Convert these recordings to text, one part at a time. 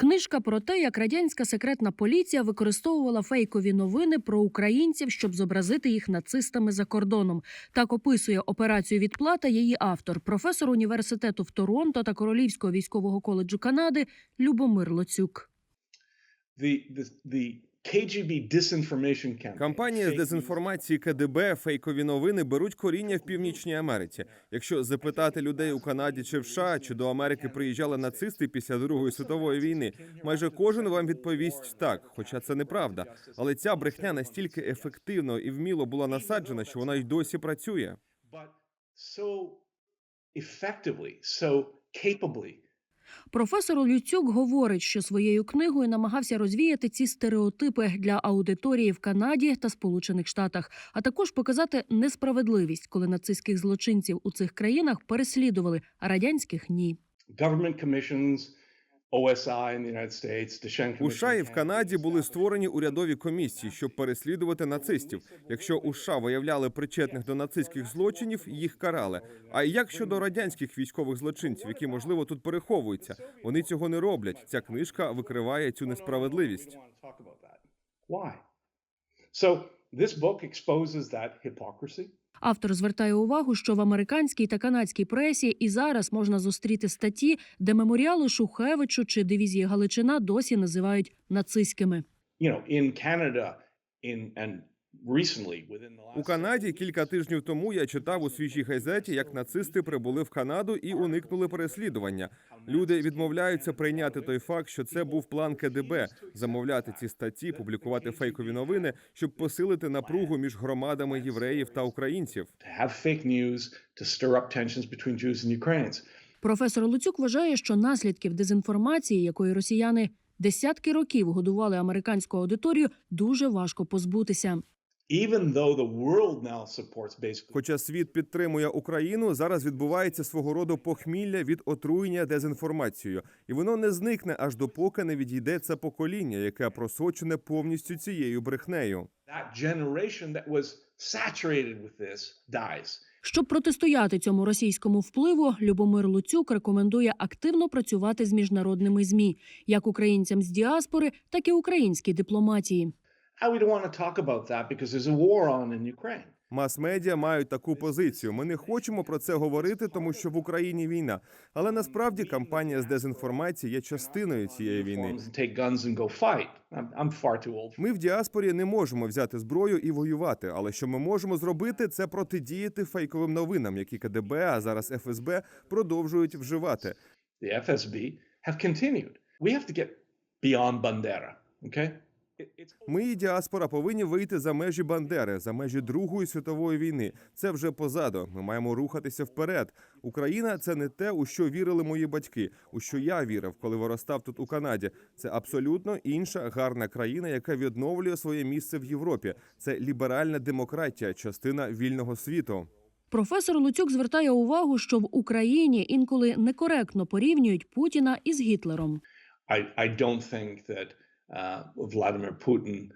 Книжка про те, як радянська секретна поліція використовувала фейкові новини про українців, щоб зобразити їх нацистами за кордоном. Так описує операцію відплата її автор, професор університету в Торонто та Королівського військового коледжу Канади Любомир Лоцюк. the the the. Кампанія з дезінформації КДБ, фейкові новини беруть коріння в північній Америці. Якщо запитати людей у Канаді чи в США, чи до Америки приїжджали нацисти після Другої світової війни, майже кожен вам відповість так, хоча це неправда. Але ця брехня настільки ефективно і вміло була насаджена, що вона й досі працює. so capably. Професор Люцюк говорить, що своєю книгою намагався розвіяти ці стереотипи для аудиторії в Канаді та Сполучених Штатах, а також показати несправедливість, коли нацистських злочинців у цих країнах переслідували, а радянських ні. Government commissions, У США і в Канаді були створені урядові комісії, щоб переслідувати нацистів. Якщо у США виявляли причетних до нацистських злочинів, їх карали. А як щодо радянських військових злочинців, які можливо тут переховуються, вони цього не роблять. Ця книжка викриває цю несправедливість. This book exposes that hypocrisy. Автор звертає увагу, що в американській та канадській пресі і зараз можна зустріти статті, де меморіали Шухевичу чи дивізії Галичина досі називають нацистськими. You know, in Canada, in and recently within У Канаді кілька тижнів тому я читав у свіжій газеті, як нацисти прибули в Канаду і уникнули переслідування. Люди відмовляються прийняти той факт, що це був план КДБ замовляти ці статті, публікувати фейкові новини, щоб посилити напругу між громадами євреїв та українців. to have fake news to stir up tensions between Jews and Ukrainians. Професор Луцюк вважає, що наслідків дезінформації, якої росіяни десятки років годували американську аудиторію, дуже важко позбутися. Even though the world now supports basically Хоча світ підтримує Україну, зараз відбувається свого роду похмілля від отруєння дезінформацією, і воно не зникне аж допоки не відійде це покоління, яке просочене повністю цією брехнею. that generation that was saturated with this dies. Щоб протистояти цьому російському впливу, Любомир Луцюк рекомендує активно працювати з міжнародними змі, як українцям з діаспори, так і українській дипломатії. Ukraine. Мас-медіа мають таку позицію. Ми не хочемо про це говорити, тому що в Україні війна. Але насправді кампанія з дезінформації є частиною цієї війни. Ми в діаспорі не можемо взяти зброю і воювати. Але що ми можемо зробити, це протидіяти фейковим новинам, які КДБ, а зараз ФСБ продовжують вживати. The FSB have continued. We have to get beyond Bandera. Okay. Ми і діаспора повинні вийти за межі Бандери, за межі Другої світової війни. Це вже позаду. Ми маємо рухатися вперед. Україна це не те, у що вірили мої батьки, у що я вірив, коли виростав тут у Канаді. Це абсолютно інша гарна країна, яка відновлює своє місце в Європі. Це ліберальна демократія, частина вільного світу. Професор Луцюк звертає увагу, що в Україні інколи некоректно порівнюють Путіна із Гітлером. I, I don't think that Uh, Vladimir Putin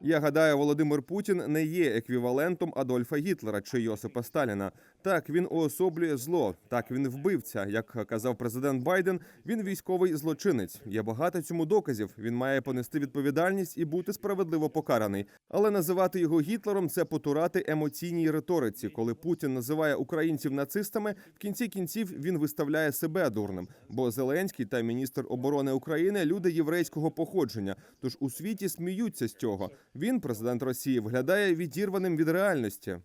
Я гадаю, Володимир Путін не є еквівалентом Адольфа Гітлера чи Йосипа Сталіна. Так, він уособлює зло. Так, він вбивця. Як казав президент Байден, він військовий злочинець. Є багато цьому доказів. Він має понести відповідальність і бути справедливо покараний. Але називати його Гітлером це потурати емоційній риториці. Коли Путін називає українців нацистами, в кінці кінців він виставляє себе дурним. Бо Зеленський та міністр оборони України люди єврейського походження. Тож у світі сміються з цього. Він, президент Росії, виглядає відірваним від реальності.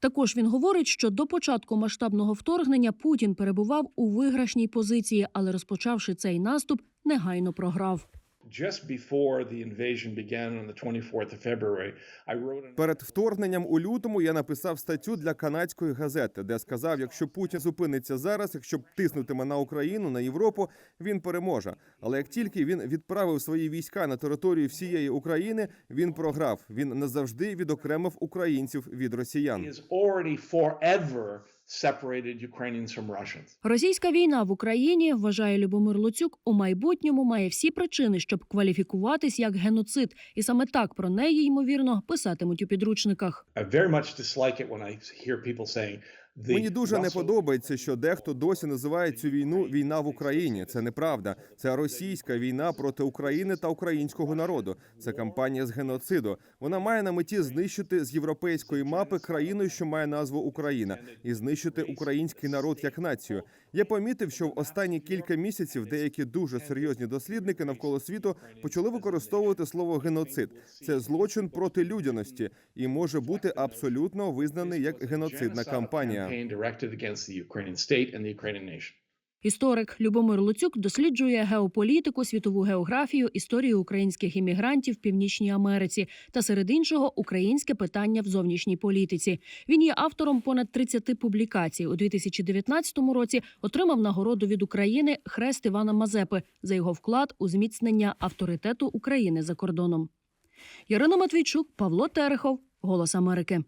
Також він говорить, що до початку масштабного вторгнення Путін перебував у виграшній позиції, але розпочавши цей наступ, негайно програв. Just before the invasion began on the 24th of February, I wrote an Перед вторгненням у лютому я написав статтю для канадської газети, де сказав, якщо Путін зупиниться зараз, якщо тиснутиме на Україну, на Європу, він переможе. Але як тільки він відправив свої війська на територію всієї України, він програв. Він назавжди відокремив українців від росіян. Separated Ukrainians from Russians. Російська війна в Україні вважає Любомир Луцюк у майбутньому має всі причини, щоб кваліфікуватись як геноцид, і саме так про неї ймовірно писатимуть у підручниках. I very much dislike it when I hear people saying Мені дуже не подобається, що дехто досі називає цю війну війна в Україні. Це неправда. Це російська війна проти України та українського народу. Це кампанія з геноциду. Вона має на меті знищити з європейської мапи країну, що має назву Україна, і знищити український народ як націю. Я помітив, що в останні кілька місяців деякі дуже серйозні дослідники навколо світу почали використовувати слово геноцид. Це злочин проти людяності і може бути абсолютно визнаний як геноцидна кампанія. Campaign directed against the Ukrainian state and the Ukrainian nation. Історик Любомир Луцюк досліджує геополітику, світову географію, історію українських іммігрантів в Північній Америці та серед іншого українське питання в зовнішній політиці. Він є автором понад 30 публікацій. У 2019 році отримав нагороду від України Хрест Івана Мазепи за його вклад у зміцнення авторитету України за кордоном. Ярина Матвійчук, Павло Терехов, Голос Америки.